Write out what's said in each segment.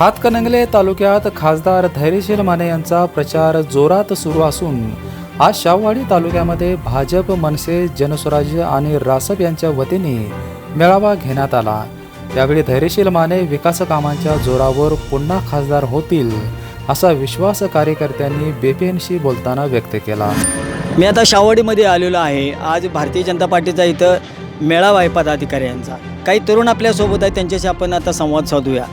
हातकणंगले तालुक्यात खासदार धैर्यशील माने यांचा प्रचार जोरात सुरू असून आज शाहवाडी तालुक्यामध्ये भाजप मनसे जनस्वराज्य आणि रासप यांच्या वतीने मेळावा घेण्यात आला. यावेळी धैर्यशील माने विकास कामांच्या जोरावर पुन्हा खासदार होतील असा विश्वास कार्यकर्त्यांनी बीपीएनशी बोलताना व्यक्त केला. मी आता शावडीमध्ये आलेलो आहे. आज भारतीय जनता पार्टीचा इथं मेळावा आहे पदाधिकाऱ्यांचा. काही तरुण आपल्यासोबत आहे त्यांच्याशी आपण आता संवाद साधूया.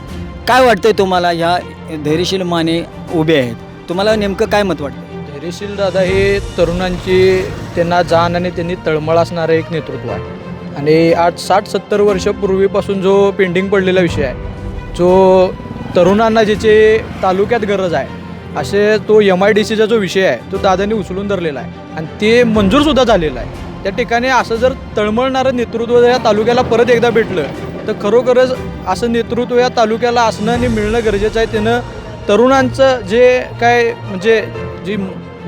काय वाटतंय तुम्हाला ह्या धैर्यशील माने उभे आहेत? तुम्हाला नेमकं काय मत वाटतं धैर्यशील दादा हे तरुणांची त्यांना जाण आणि त्यांनी तळमळ असणारं एक नेतृत्व आहे. आणि आज साठ सत्तर वर्षपूर्वीपासून जो पेंडिंग पडलेला विषय आहे जो तरुणांना ज्याचे तालुक्यात गरज आहे असे तो एम आय डी सीचा जो विषय आहे तो दादांनी उचलून धरलेला आहे. आणि ते मंजूरसुद्धा झालेलं आहे. त्या ठिकाणी असं जर तळमळणारं नेतृत्व या तालुक्याला परत एकदा भेटलं तर खरोखरच असं नेतृत्व या तालुक्याला असणं आणि मिळणं गरजेचं आहे. त्यानं तरुणांचं जे काय म्हणजे जी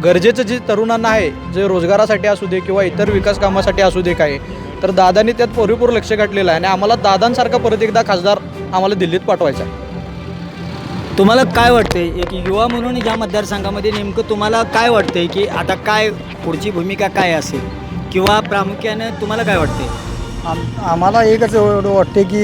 गरजेचं जे तरुणांना आहे जे रोजगारासाठी असू दे किंवा इतर विकास कामासाठी असू दे काय तर दादांनी त्यात पुरेपूर लक्ष घातलेलं आहे आणि आम्हाला दादांसारखा परत एकदा खासदार आम्हाला दिल्लीत पाठवायचा आहे. तुम्हाला काय वाटतंय? एक युवा म्हणून या मतदारसंघामध्ये नेमकं तुम्हाला काय वाटतंय की आता काय पुढची भूमिका काय असेल? किंवा प्रामुख्यानं तुम्हाला काय वाटतंय? आम आम्हाला एकच एवढं वाटते की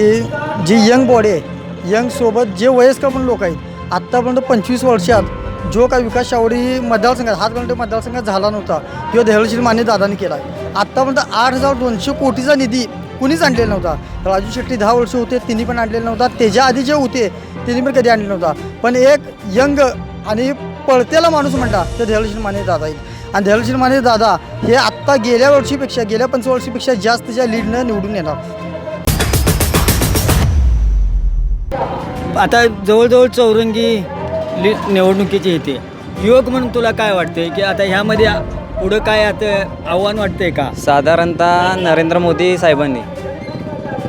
जी यंग बॉडी आहे यंगसोबत जे वयस्कर पण लोक आहेत आत्तापर्यंत पंचवीस वर्षात जो काय विकास शावडी मतदारसंघात हातकंड मतदारसंघात झाला नव्हता किंवा धैर्यशील मान्य दादाने केला आहे आत्तापर्यंत आठ हजार दोनशे कोटीचा निधी कुणीच आणलेला नव्हता. राजू शेट्टी दहा वर्ष होते तिने पण आणलेला नव्हता. त्याच्या आधी जे होते त्यांनी पण कधी आणलेला नव्हता. पण एक यंग आणि पळतेला माणूस म्हणता तर धैर्यशील माने दादा आहेत आणि धैर्यशील माने दादा हे आत्ता गेल्या वर्षीपेक्षा गेल्या पंच वर्षीपेक्षा जास्तच्या लीडनं निवडून येणार. आता जवळजवळ चौरंगी लि निवडणुकीची येते. युवक म्हणून तुला काय वाटतंय? की आता ह्यामध्ये पुढं काय आता आव्हान वाटतंय का? साधारणतः नरेंद्र मोदी साहेबांनी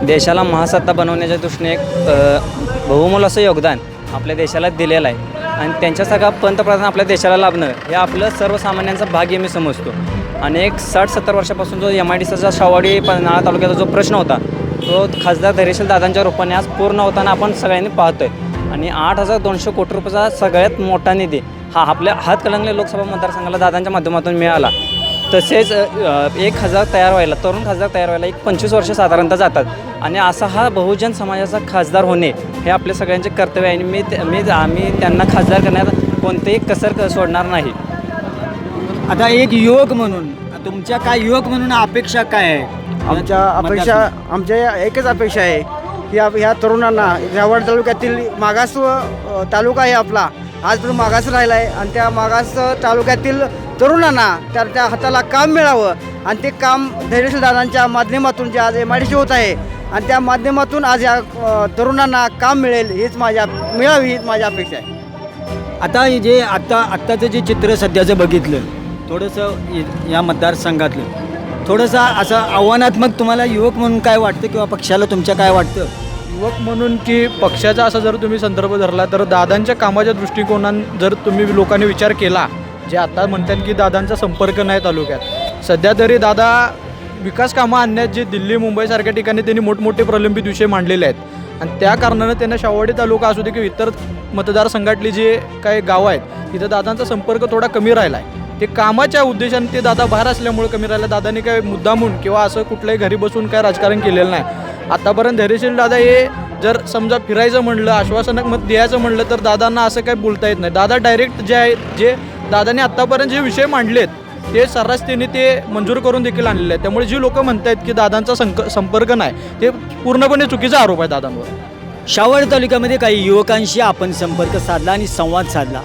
देशाला महासत्ता बनवण्याच्या दृष्टीने एक अ, बहुमोल असं योगदान आपल्या देशाला दिलेलं आहे. आणि त्यांच्यासारखा पंतप्रधान आपल्या देशाला लाभणं हे आपलं सर्वसामान्यांचा भाग्य मी समजतो. आणि एक साठ सत्तर वर्षापासून जो एम आय डी सीचा शावाडी पन्हाळा तालुक्याचा जो प्रश्न होता तो खासदार धैर्यशील दादांच्या रूपाने आज पूर्ण होताना आपण सगळ्यांनी पाहतो आहे आणि आठ हजार दोनशे कोटी रुपयाचा सगळ्यात मोठा निधी हा आपल्या हातकलंगले लोकसभा मतदारसंघाला दादांच्या माध्यमातून मिळाला. तसेच एक हजार तयार व्हायला तरुण खासदार तयार व्हायला एक पंचवीस वर्ष साधारणतः जातात. आणि असा हा बहुजन समाजाचा खासदार होणे हे आपल्या सगळ्यांचे कर्तव्य आहे. आणि मी ते- मी आम्ही त्यांना खासदार करण्यात कोणतेही कसर क- सोडणार नाही. आता एक युवक म्हणून तुमच्या काय युवक म्हणून अपेक्षा काय आहे? आमच्या अपेक्षा आमच्या एकच अपेक्षा आहे की आप- ह्या तरुणांना जावड तालुक्यातील मागास तालुका आहे आपला. आज पण मागास राहिला आहे आणि त्या मागास तालुक्यातील तरुणांना त्या त्या हाताला काम मिळावं आणि ते काम धैर्यशील दादांच्या माध्यमातून जे आज एम आय डी होत आहे आणि त्या माध्यमातून आज या तरुणांना काम मिळेल हीच माझ्या मिळावी हीच माझी अपेक्षा आहे. आता जे आत्ता आत्ताचं जे चित्र सध्याचं बघितलं थोडंसं या मतदारसंघातलं थोडंसं असं आव्हानात्मक तुम्हाला युवक म्हणून काय वाटतं किंवा पक्षाला तुमच्या काय वाटतं? युवक म्हणून की पक्षाचा असा जर तुम्ही संदर्भ धरला तर दादांच्या कामाच्या दृष्टिकोनान जर तुम्ही लोकांनी विचार केला जे आता म्हणतात की दादांचा संपर्क नाही तालुक्यात. सध्या तरी दादा विकास कामं आणण्यात जे दिल्ली मुंबईसारख्या ठिकाणी त्यांनी मोठमोठे प्रलंबित विषय मांडलेले आहेत. आणि त्या कारणानं त्यांना शावडी तालुका असू दे किंवा इतर मतदारसंघातली जे काही गावं आहेत तिथं दादांचा संपर्क थोडा कमी राहिला आहे ते कामाच्या उद्देशाने ते दादा बाहेर असल्यामुळे कमी राहिलं. दादांनी काय मुद्दामून किंवा असं कुठल्याही घरी बसून काय राजकारण केलेलं नाही. आतापर्यंत धैर्यशील दादा हे जर समजा फिरायचं म्हणलं आश्वासनक मत द्यायचं म्हणलं तर दादांना असं काही बोलता येत नाही. दादा डायरेक्ट जे आहे जे दादाने आत्तापर्यंत जे विषय मांडलेत ते सर्रास त्यांनी ते मंजूर करून देखील आणलेले आहेत. त्यामुळे जी लोक आहेत की दादांचा संक संपर्क नाही ते पूर्णपणे चुकीचा आरोप आहे दादांवर. शावड तालुक्यामध्ये काही युवकांशी आपण संपर्क साधला आणि संवाद साधला.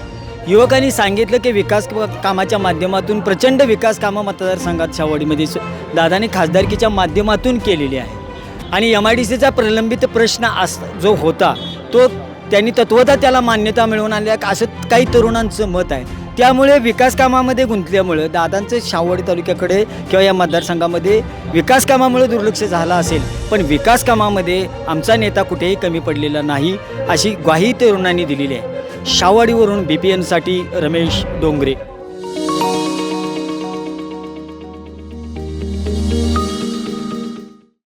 युवकांनी सांगितलं की विकास कामाच्या माध्यमातून प्रचंड विकास कामं मतदारसंघात शावडीमध्ये दादाने खासदारकीच्या माध्यमातून केलेली आहे आणि एम आय डी सीचा प्रलंबित प्रश्न अस जो होता तो त्यांनी तत्वता त्याला मान्यता मिळवून आणल्या असं काही तरुणांचं मत आहे. त्यामुळे विकास कामामध्ये गुंतल्यामुळं दादांचं शावडी तालुक्याकडे किंवा या मतदारसंघामध्ये विकास कामामुळे दुर्लक्ष झालं असेल पण विकास कामामध्ये आमचा नेता कुठेही कमी पडलेला नाही अशी ग्वाही तरुणांनी दिलेली आहे. शावाडीवरून बी पी एनसाठी रमेश डोंगरे.